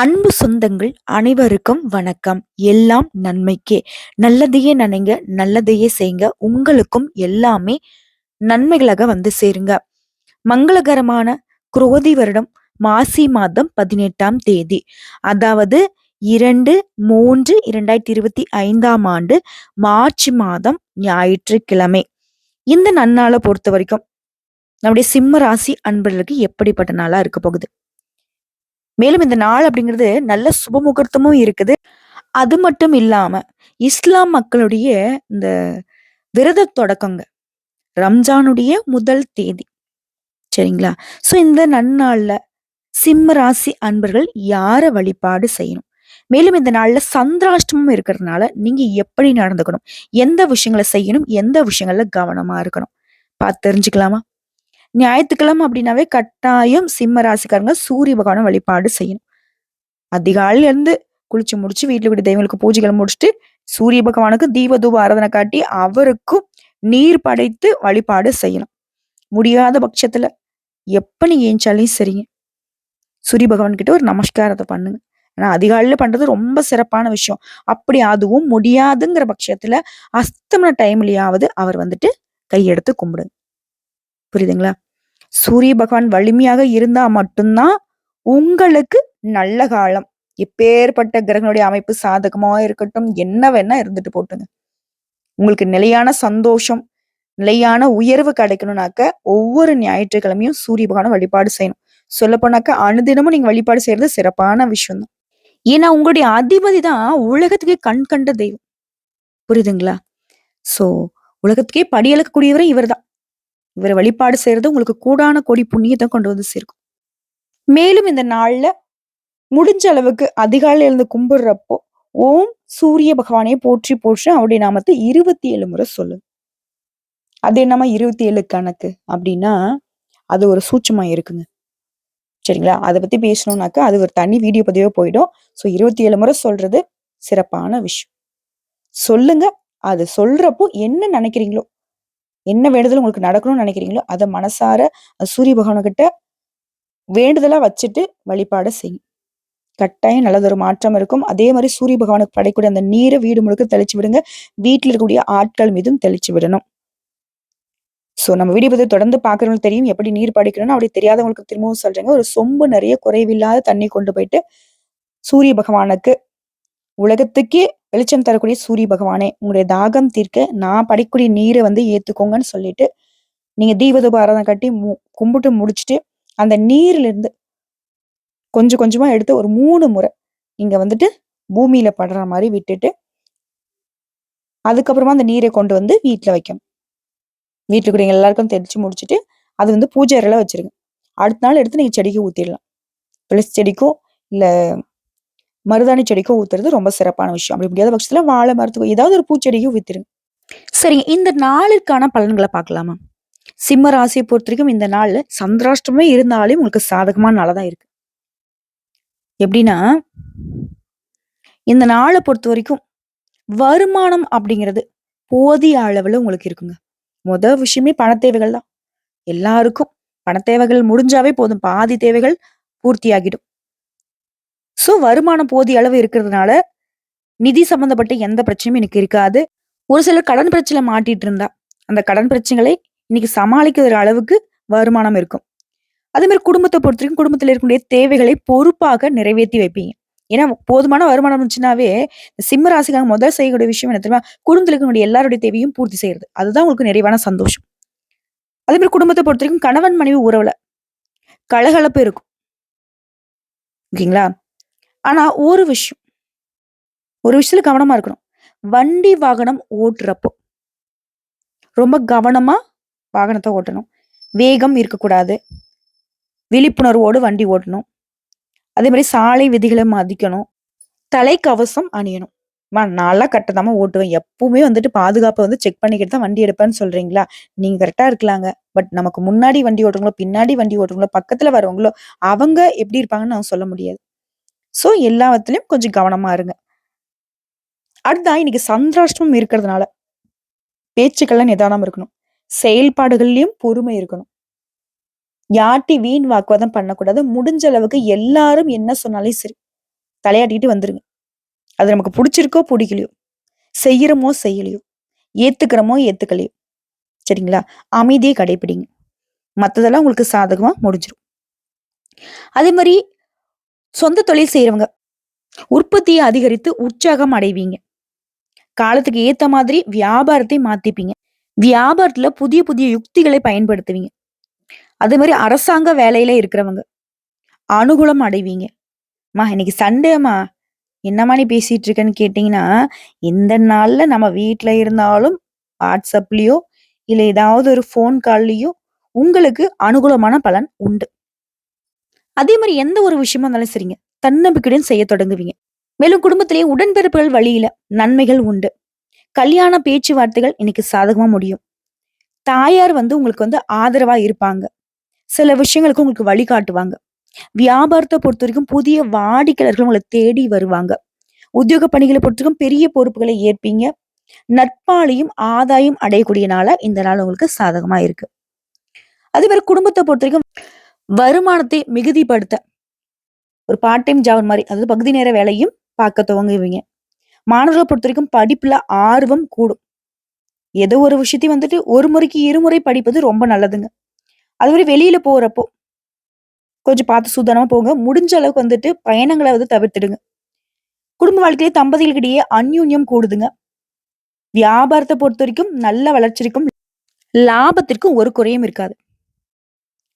அன்பு சொந்தங்கள் அனைவருக்கும் வணக்கம். எல்லாம் நன்மைக்கே. நல்லதையே நினைங்க நல்லதையே செய்யுங்க உங்களுக்கும் எல்லாமே நன்மைகளாக வந்து சேருங்க. மங்களகரமான குரோதி வருடம் மாசி மாதம் பதினெட்டாம் தேதி. அதாவது இரண்டு மூன்று இரண்டாயிரத்தி இருபத்தி ஐந்தாம் ஆண்டு மார்ச் மாதம் ஞாயிற்றுக்கிழமை. இந்த நன்னாளை பொறுத்த வரைக்கும் நம்முடைய சிம்ம ராசி அன்பர்களுக்கு எப்படிப்பட்ட நாளா இருக்க போகுது? மேலும் இந்த நாள் அப்படிங்கிறது நல்ல சுபமுகூர்த்தமும் இருக்குது. அது மட்டும் இல்லாம இஸ்லாம் மக்களுடைய இந்த விரத தொடக்கங்க ரம்ஜானுடைய முதல் தேதி. சரிங்களா? சோ இந்த நன்னாள்ல சிம்ம ராசி அன்பர்கள் யார வழிபாடு செய்யணும்? மேலும் இந்த நாள்ல சந்திராஷ்டமும் இருக்கிறதுனால நீங்க எப்படி நடந்துக்கணும்? எந்த விஷயங்களை செய்யணும்? எந்த விஷயங்கள்ல கவனமா இருக்கணும்? பார்த்து தெரிஞ்சுக்கலாமா? ஞாயிற்றுக்கிழமை அப்படின்னாவே கட்டாயம் சிம்ம ராசிக்காரங்க சூரிய பகவான வழிபாடு செய்யணும். அதிகாலையில இருந்து குளிச்சு முடிச்சு வீட்டில் விட்டு தெய்வங்களுக்கு பூஜைகளை முடிச்சுட்டு சூரிய பகவானுக்கு தீப தூப ஆராதனை காட்டி அவருக்கும் நீர் படைத்து வழிபாடு செய்யணும். முடியாத பட்சத்துல எப்ப நீங்க ஏஞ்சாலையும் சரிங்க சூரிய பகவான் கிட்ட ஒரு நமஸ்காரத்தை பண்ணுங்க. ஆனா அதிகாலையில பண்றது ரொம்ப சிறப்பான விஷயம். அப்படி அதுவும் முடியாதுங்கிற பட்சத்துல அஸ்தமன டைம்லயாவது அவர் வந்துட்டு கையெடுத்து கும்பிடுங்க. புரியுதுங்களா? சூரிய பகவான் வலிமையாக இருந்தா மட்டும்தான் உங்களுக்கு நல்ல காலம். எப்பேற்பட்ட கிரகனுடைய அமைப்பு சாதகமா இருக்கட்டும் என்ன வேணா இருந்துட்டு போட்டுங்க. உங்களுக்கு நிலையான சந்தோஷம் நிலையான உயர்வு கிடைக்கணும்னாக்க ஒவ்வொரு ஞாயிற்றுக்கிழமையும் சூரிய பகவான வழிபாடு செய்யணும். சொல்ல போனாக்க அனுதினமும் நீங்க வழிபாடு செய்யறது சிறப்பான விஷயம் தான் ஏன்னா உங்களுடைய அதிபதி தான் உலகத்துக்கே கண் கண்ட தெய்வம். புரியுதுங்களா? சோ உலகத்துக்கே படியளக்கக்கூடியவரே இவர் தான் இவரை வழிபாடு செய்யறது உங்களுக்கு கூடான கொடி புண்ணியத்தை கொண்டு வந்து சேர்க்கும். மேலும் இந்த நாள்ல முடிஞ்ச அளவுக்கு அதிகாலையில எழுந்து கும்பிடுறப்போ ஓம் சூரிய பகவானே போற்றி போற்றி அவருடைய நாமத்தை இருபத்தி ஏழு முறை சொல்லு அது என்னமா இருபத்தி ஏழு கணக்கு அப்படின்னா அது ஒரு சூட்சமா இருக்குங்க. சரிங்களா? அதை பத்தி பேசணும்னாக்கா அது ஒரு தனி வீடியோ பதிவே போயிடும். ஸோ இருபத்தி ஏழு முறை சொல்றது சிறப்பான விஷயம். சொல்லுங்க. அது சொல்றப்போ என்ன நினைக்கிறீங்களோ என்ன வேண்டுதல் உங்களுக்கு நடக்கணும்னு நினைக்கிறீங்களோ அதை மனசார சூரிய பகவானுக்கிட்ட வேண்டுதலாக வச்சுட்டு வழிபாட செய்யும் கட்டாயம் நல்லதொரு மாற்றம் இருக்கும். அதே மாதிரி சூரிய பகவானுக்கு படைக்கூடிய அந்த நீரை வீடு முழுக்க தெளிச்சு விடுங்க. வீட்டில் இருக்கக்கூடிய ஆட்கள் மீதும் தெளிச்சு விடணும். ஸோ நம்ம வீடியோ பத்தி தொடர்ந்து பார்க்குறவங்களுக்கு தெரியும். எப்படி நீர் படிக்கணும்னு அப்படி தெரியாதவங்களுக்கு திரும்பவும் சொல்றேங்க. ஒரு சொம்பு நிறைய குறைவில்லாத தண்ணி கொண்டு போயிட்டு சூரிய பகவானுக்கு உலகத்துக்கே வெளிச்சம் தரக்கூடிய சூரிய பகவானே உங்களுடைய தாகம் தீர்க்க நான் படைக்கூடிய நீரை வந்து ஏத்துக்கோங்கன்னு சொல்லிட்டு நீங்க தீபதூப கட்டி மு கும்பிட்டு முடிச்சுட்டு அந்த நீர்ல இருந்து கொஞ்சம் கொஞ்சமா எடுத்து ஒரு மூணு முறை நீங்க வந்துட்டு பூமியில படுற மாதிரி விட்டுட்டு அதுக்கப்புறமா அந்த நீரை கொண்டு வந்து வீட்டுல வைக்கணும். வீட்டுல கூட எல்லாருக்கும் தெரிச்சு முடிச்சுட்டு அது வந்து பூஜை அறையில வச்சிருங்க. அடுத்த நாள் எடுத்து நீங்க செடிக்கு ஊத்திடலாம். துளசி செடிக்கும் இல்லை மருதாணி செடிக்கும் ஊத்துறது ரொம்ப சிறப்பான விஷயம். அப்படி முடியாத பட்சத்துல வாழை மரத்துக்கும் ஏதாவது ஒரு பூச்செடிக்கும் ஊத்திருங்க. சரி இந்த நாளுக்கான பலன்களை பார்க்கலாமா? சிம்ம ராசியை பொறுத்த வரைக்கும் இந்த நாள்ல சந்திராஷ்டமே இருந்தாலே உங்களுக்கு சாதகமான நாளதான் இருக்கு. எப்படின்னா இந்த நாளை பொறுத்த வரைக்கும் வருமானம் அப்படிங்கிறது போதிய அளவுல உங்களுக்கு இருக்குங்க. முத விஷயமே பண தேவைகள் தான். எல்லாருக்கும் பண தேவைகள் முடிஞ்சாவே போதும். பாதி தேவைகள் பூர்த்தி ஆகிடும் ஸோ வருமானம் போதிய அளவு இருக்கிறதுனால நிதி சம்மந்தப்பட்ட எந்த பிரச்சனையும் எனக்கு இருக்காது. ஒரு சிலர் கடன் பிரச்சனை மாட்டிட்டு இருந்தா அந்த கடன் பிரச்சனைகளை இன்னைக்கு சமாளிக்கிற அளவுக்கு வருமானம் இருக்கும். அதே மாதிரி குடும்பத்தை பொறுத்த வரைக்கும் குடும்பத்தில் இருக்கக்கூடிய தேவைகளை பொறுப்பாக நிறைவேற்றி வைப்பீங்க. ஏன்னா போதுமான வருமானம் இருந்துச்சுனாவே சிம்ம ராசிக்காக முதல் செய்யக்கூடிய விஷயம் என்ன தெரியுமா? குடும்பத்தில் இருக்கக்கூடிய எல்லாருடைய தேவையும் பூர்த்தி செய்யறது. அதுதான் உங்களுக்கு நிறைவான சந்தோஷம். அதே மாதிரி குடும்பத்தை பொறுத்த வரைக்கும் கணவன் மனைவி உறவுல கலகலப்பு இருக்கும். ஓகேங்களா? ஆனா ஒரு விஷயம். ஒரு விஷயத்துல கவனமா இருக்கணும். வண்டி வாகனம் ஓட்டுறப்போ. ரொம்ப கவனமா வாகனத்தை ஓட்டணும். வேகம் இருக்கக்கூடாது. விழிப்புணர்வோடு வண்டி ஓட்டணும். அதே மாதிரி சாலை விதிகளை மதிக்கணும். தலைக்கவசம் அணியணும். மா நான்லாம் கட்டதாம ஓட்டுவேன். எப்பவுமே வந்துட்டு பாதுகாப்பை வந்து செக் பண்ணிக்கிட்டு தான் வண்டி எடுப்பேன்னு சொல்றீங்களா? நீங்க கரெக்டா இருக்கலாங்க. பட் நமக்கு முன்னாடி வண்டி ஓட்டுறவங்களோ பின்னாடி வண்டி ஓட்டுறவங்களோ பக்கத்துல வரவங்களோ அவங்க எப்படி இருப்பாங்கன்னு நான் சொல்ல முடியாது. ஸோ எல்லாத்துலயும் கொஞ்சம் கவனமா இருங்க. அடுத்தா இன்னைக்கு சந்திராஷ்டமம் இருக்கிறதுனால பேச்சுக்கள்லாம் நிதானம் இருக்கணும். செயல்பாடுகள்லையும் பொறுமை இருக்கணும். யாட்டி வீண் வாக்குவாதம் பண்ணக்கூடாது. முடிஞ்ச அளவுக்கு எல்லாரும் என்ன சொன்னாலும் சரி தலையாட்டிட்டு வந்துருங்க. அது நமக்கு பிடிச்சிருக்கோ பிடிக்கலையோ செய்யறமோ செய்யலையோ ஏத்துக்கிறோமோ ஏத்துக்கலையோ சரிங்களா? அமைதியை கடைபிடிங்க மற்றதெல்லாம் உங்களுக்கு சாதகமா முடிஞ்சிடும் அதே மாதிரி சொந்த தொழில் செய்யறவங்க உற்பத்தியை அதிகரித்து உற்சாகம் அடைவீங்க. காலத்துக்கு ஏத்த மாதிரி வியாபாரத்தை மாத்திப்பீங்க. வியாபாரத்துல புதிய புதிய யுக்திகளை பயன்படுத்துவீங்க. அதே மாதிரி அரசாங்க வேலையில இருக்கிறவங்க. அனுகூலம் அடைவீங்க. மா இன்னைக்கு சண்டேமா என்னம்மா நீ பேசிட்டு இருக்கேன்னு கேட்டீங்கன்னா எந்த நாள்ல நம்ம வீட்டுல இருந்தாலும் வாட்ஸ்அப்லயோ இல்ல ஏதாவது ஒரு ஃபோன் கால்லயோ உங்களுக்கு அனுகூலமான பலன் உண்டு. அதே மாதிரி எந்த ஒரு விஷயமா இருந்தாலும் சரிங்க. தன்னம்பிக்கையுடன் செய்ய தொடங்குவீங்க. மேலும் குடும்பத்திலேயே உடன்பிறப்புகள் வழியில நன்மைகள் உண்டு. கல்யாண பேச்சுவார்த்தைகள் இன்னைக்கு சாதகமா முடியும். தாயார் வந்து உங்களுக்கு வந்து ஆதரவா இருப்பாங்க. சில விஷயங்களுக்கு உங்களுக்கு வழிகாட்டுவாங்க வியாபாரத்தை பொறுத்த வரைக்கும் புதிய வாடிக்கையாளர்கள் உங்களை தேடி வருவாங்க. உத்தியோக பணிகளை பொறுத்த வரைக்கும் பெரிய பொறுப்புகளை ஏற்பீங்க. நட்பாலையும் ஆதாயம் அடையக்கூடிய நாளா இந்த நாள் உங்களுக்கு சாதகமா இருக்கு. அதே மாதிரி குடும்பத்தை பொறுத்த வரைக்கும் வருமானத்தை மிகுதிப்படுத்த. ஒரு பார்ட் டைம் ஜாப் மாதிரி அதாவது பகுதி நேர வேலையும் பார்க்க துவங்குவீங்க. மாணவர்களை பொறுத்த வரைக்கும் படிப்புல ஆர்வம் கூடும். ஏதோ ஒரு விஷயத்தையும் வந்துட்டு ஒரு முறைக்கு இருமுறை படிப்பது ரொம்ப நல்லதுங்க. அது மாதிரி வெளியில போறப்போ கொஞ்சம் பார்த்து சூதானமா போங்க. முடிஞ்ச அளவுக்கு வந்துட்டு பயணங்களை வந்து தவிர்த்துடுங்க. குடும்ப வாழ்க்கையில தம்பதிகளுக்கிடையே அந்யூன்யம் கூடுதுங்க. வியாபாரத்தை பொறுத்த வரைக்கும் நல்ல வளர்ச்சிக்கும் லாபத்திற்கும் ஒரு குறையும் இருக்காது.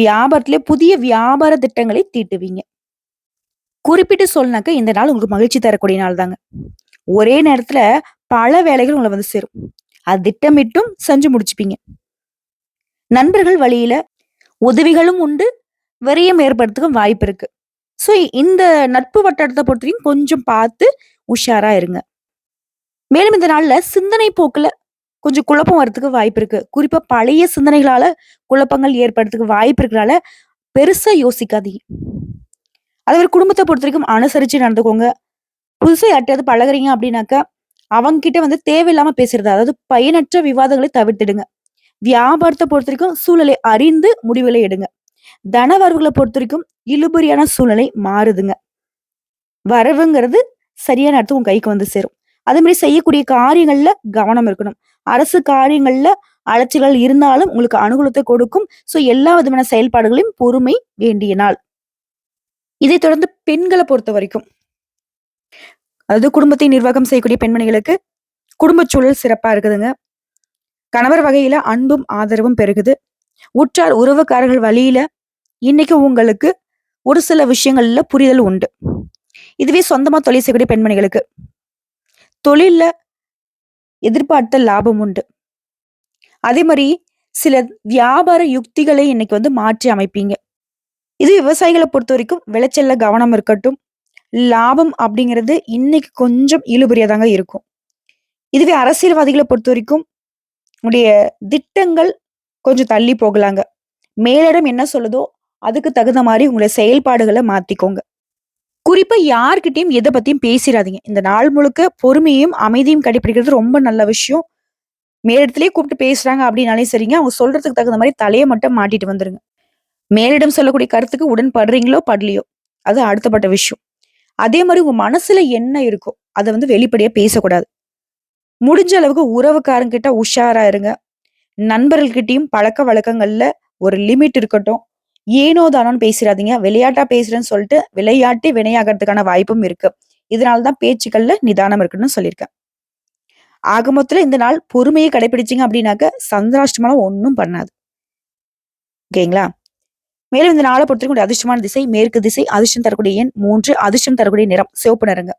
வியாபாரத்திலே புதிய வியாபார திட்டங்களை தீட்டுவீங்க. குறிப்பிட்டு சொல்லினாக்க இந்த நாள் உங்களுக்கு மகிழ்ச்சி தரக்கூடிய நாள் தாங்க. ஒரே நேரத்துல பல வேலைகள் உங்களை வந்து சேரும். அது திட்டமிட்டும் செஞ்சு முடிச்சுப்பீங்க. நண்பர்கள் வழியில உதவிகளும் உண்டு விரயம் ஏற்படுறதுக்கும் வாய்ப்பு இருக்கு. ஸோ இந்த நட்பு வட்டாரத்தை பொறுத்தவரைக்கும் கொஞ்சம் பார்த்து உஷாரா இருங்க. மேலும் இந்த நாள்ல சிந்தனை போக்குல கொஞ்சம் குழப்பம் வர்றதுக்கு வாய்ப்பு இருக்கு. குறிப்பா பழைய சிந்தனைகளால குழப்பங்கள் ஏற்படுறதுக்கு வாய்ப்பு இருக்கிறனால பெருசா யோசிக்காதீங்க. அதே குடும்பத்தை பொறுத்த வரைக்கும் அனுசரிச்சு நடந்துக்கோங்க. புதுசா யார்ட்டையாவது பழகுறீங்க அப்படின்னாக்கா அவங்க கிட்ட வந்து தேவையில்லாம பேசுறது அதாவது பயனற்ற விவாதங்களை தவிர்த்திடுங்க. வியாபாரத்தை பொறுத்த வரைக்கும் சூழலை அறிந்து முடிவுகளை எடுங்க. தனவர்வுகளை பொறுத்த வரைக்கும் இழுபறியான சூழ்நிலை மாறுதுங்க. வரவுங்கிறது சரியான இடத்துக்கு உங்க கைக்கு வந்து சேரும். அதே மாதிரி செய்யக்கூடிய காரியங்கள்ல கவனம் இருக்கணும். அரசு காரியங்கள்ல அலைச்சல்கள் இருந்தாலும் உங்களுக்கு அனுகூலத்தை கொடுக்கும். ஸோ எல்லா விதமான செயல்பாடுகளையும் பொறுமை வேண்டிய நாள். இதை தொடர்ந்து பெண்களை பொறுத்த வரைக்கும். அதாவது குடும்பத்தை நிர்வாகம் செய்யக்கூடிய பெண்மணிகளுக்கு குடும்ப சூழல் சிறப்பா இருக்குதுங்க. கணவர் வகையில அன்பும் ஆதரவும் பெருகுது. உற்றார் உறவுக்காரர்கள் வழியில இன்னைக்கு உங்களுக்கு ஒரு சில விஷயங்கள்ல புரிதல் உண்டு. இதுவே சொந்தமா தொழில் செய்யக்கூடிய பெண்மணிகளுக்கு. தொழில்ல எதிர்பார்த்த லாபம் உண்டு. அதே மாதிரி சில வியாபார யுக்திகளை இன்னைக்கு வந்து மாற்றி அமைப்பீங்க. இது விவசாயிகளை பொறுத்த வரைக்கும் விளைச்சல்ல கவனம் இருக்கட்டும். லாபம் அப்படிங்கிறது இன்னைக்கு கொஞ்சம் இழுபறியாதாங்க இருக்கும். இதுவே அரசியல்வாதிகளை பொறுத்த வரைக்கும் உடைய திட்டங்கள் கொஞ்சம் தள்ளி போகலாங்க. மேலிடம் என்ன சொல்லுதோ அதுக்கு தகுந்த மாதிரி உங்களுடைய செயல்பாடுகளை மாத்திக்கோங்க. குறிப்பா யார்கிட்டயும் எதை பத்தியும் பேசிடாதீங்க இந்த நாள் முழுக்க பொறுமையும் அமைதியும் கடைபிடிக்கிறது ரொம்ப நல்ல விஷயம். மேலிடத்திலேயே கூப்பிட்டு பேசுறாங்க அப்படின்னாலே சரிங்க. அவங்க சொல்றதுக்கு தகுந்த மாதிரி தலையை மட்டும் மாட்டிட்டு வந்துருங்க. மேலிடம் சொல்லக்கூடிய கருத்துக்கு உடன்படுறீங்களோ படலையோ அது அடுத்தப்பட்ட விஷயம். அதே மாதிரி உங்க மனசுல என்ன இருக்கோ அதை வந்து வெளிப்படையா பேசக்கூடாது. முடிஞ்ச அளவுக்கு உறவுக்காரங்கிட்ட உஷாரா இருங்க. நண்பர்கள்கிட்டயும் பழக்க வழக்கங்கள்ல ஒரு லிமிட் இருக்கட்டும். ஏனோ தானோன்னு பேசிடாதீங்க விளையாட்டா பேசுறேன்னு சொல்லிட்டு விளையாட்டி வினையாகிறதுக்கான வாய்ப்பும் இருக்கு. இதனால்தான் பேச்சுக்கள்ல நிதானம் இருக்குன்னு சொல்லியிருக்கேன். ஆக மொத்தத்துல இந்த நாள் பொறுமையை கடைபிடிச்சிங்க அப்படின்னாக்க சந்திராஷ்டமெல்லாம் ஒன்றும் பண்ணாது. ஓகேங்களா? மேலும் இந்த நாளை பொறுத்தவரைக்கும் அதிர்ஷ்டமான திசை மேற்கு திசை அதிர்ஷ்டம் தரக்கூடிய எண் மூன்று அதிர்ஷ்டம் தரக்கூடிய நிறம் சிவப்பு நிறங்க.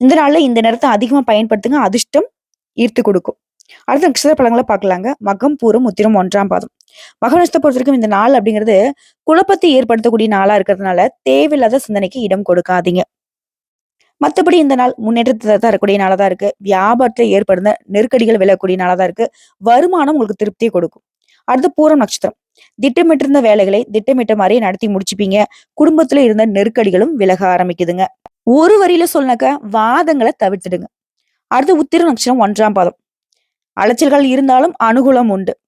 இந்த நாள்ல இந்த நிறத்தை அதிகமா பயன்படுத்துங்க. அதிர்ஷ்டம் ஈர்த்து கொடுக்கும். அடுத்த நட்சத்திர பழங்களை பார்க்கலாங்க. மகம் பூரம் உத்திரம் ஒன்றாம் பாதம். மக நட்சத்திரத்தை பொறுத்த வரைக்கும் இந்த நாள் அப்படிங்கிறது குழப்பத்தை ஏற்படுத்தக்கூடிய நாளா இருக்கிறதுனால தேவையில்லாத சிந்தனைக்கு இடம் கொடுக்காதீங்க. மற்றபடி இந்த நாள் முன்னேற்றத்தை தரக்கூடிய நாளாக தான் இருக்கு. வியாபாரத்துல ஏற்படுத்த நெருக்கடிகள் விழக்கூடிய நாளாக தான் இருக்கு. வருமானம் உங்களுக்கு திருப்தியை கொடுக்கும். அடுத்து பூரம் நட்சத்திரம். திட்டமிட்டிருந்த வேலைகளை திட்டமிட்ட மாதிரியே நடத்தி முடிச்சுப்பீங்க. குடும்பத்துல இருந்த நெருக்கடிகளும் விலக ஆரம்பிக்குதுங்க. ஒரு வரியில சொன்னாக்க வாதங்களை தவிர்த்துடுங்க. அடுத்து உத்திர நட்சத்திரம் ஒன்றாம் பாதம். அலைச்சல்கள் இருந்தாலும் அனுகூலம் உண்டு.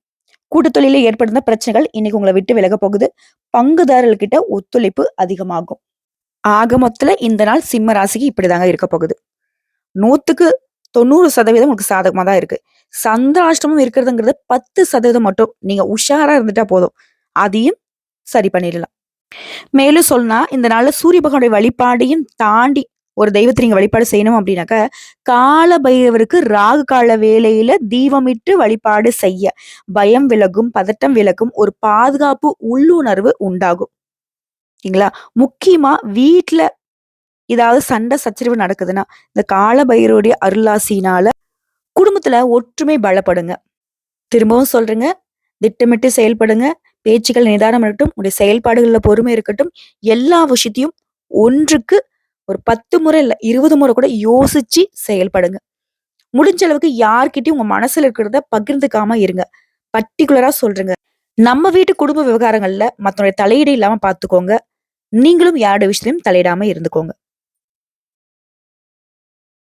கூட்டு தொழில ஏற்படுத்த பிரச்சனைகள் இன்னைக்கு உங்களை விட்டு விலக போகுது. பங்குதாரர்கிட்ட ஒத்துழைப்பு அதிகமாகும். ஆக மொத்தத்துல இந்த நாள் சிம்ம ராசிக்கு இப்படிதாங்க இருக்க போகுது. நூத்துக்கு தொண்ணூறு சதவீதம் உங்களுக்கு சாதகமா தான் இருக்கு. சந்திராஷ்டமம் இருக்கிறதுங்கிறது பத்து சதவீதம் மட்டும். நீங்க உஷாரா இருந்துட்டா போதும். அதையும் சரி பண்ணிடலாம். மேலும் சொன்னா இந்த நாள்ல சூரிய பகவானுடைய வழிபாடையும் தாண்டி ஒரு தெய்வத்தை நீங்க வழிபாடு செய்யணும் அப்படின்னாக்க கால பைரவருக்கு ராகு கால வேலையில தீபமிட்டு வழிபாடு செய்ய. பயம் விலகும் பதட்டம் விலகும் ஒரு பாதுகாப்பு உள்ளுணர்வு உண்டாகும். சரிங்களா முக்கியமா வீட்டுல ஏதாவது சண்டை சச்சரிவு நடக்குதுன்னா இந்த கால பைரவருடைய அருளாசினால குடும்பத்துல ஒற்றுமை பலப்படுங்க. திரும்பவும் சொல்றேங்க திட்டமிட்டு செயல்படுங்க பேச்சுக்கள் நிதானம் இருக்கட்டும் உடைய செயல்பாடுகளில் பொறுமை இருக்கட்டும் எல்லா விஷயத்தையும் ஒன்றுக்கு ஒரு பத்து முறை இல்ல இருபது முறை கூட யோசிச்சு செயல்படுங்க. முடிஞ்ச அளவுக்கு யார்கிட்டயும் உங்க மனசுல இருக்கிறத பகிர்ந்துக்காம இருங்க. பர்டிகுலரா சொல்றேங்க. நம்ம வீட்டு குடும்ப விவகாரங்கள்ல மத்தவங்களுடைய தலையீடு இல்லாம பாத்துக்கோங்க. நீங்களும் யாரோட விஷயத்திலையும் தலையிடாம இருந்துக்கோங்க.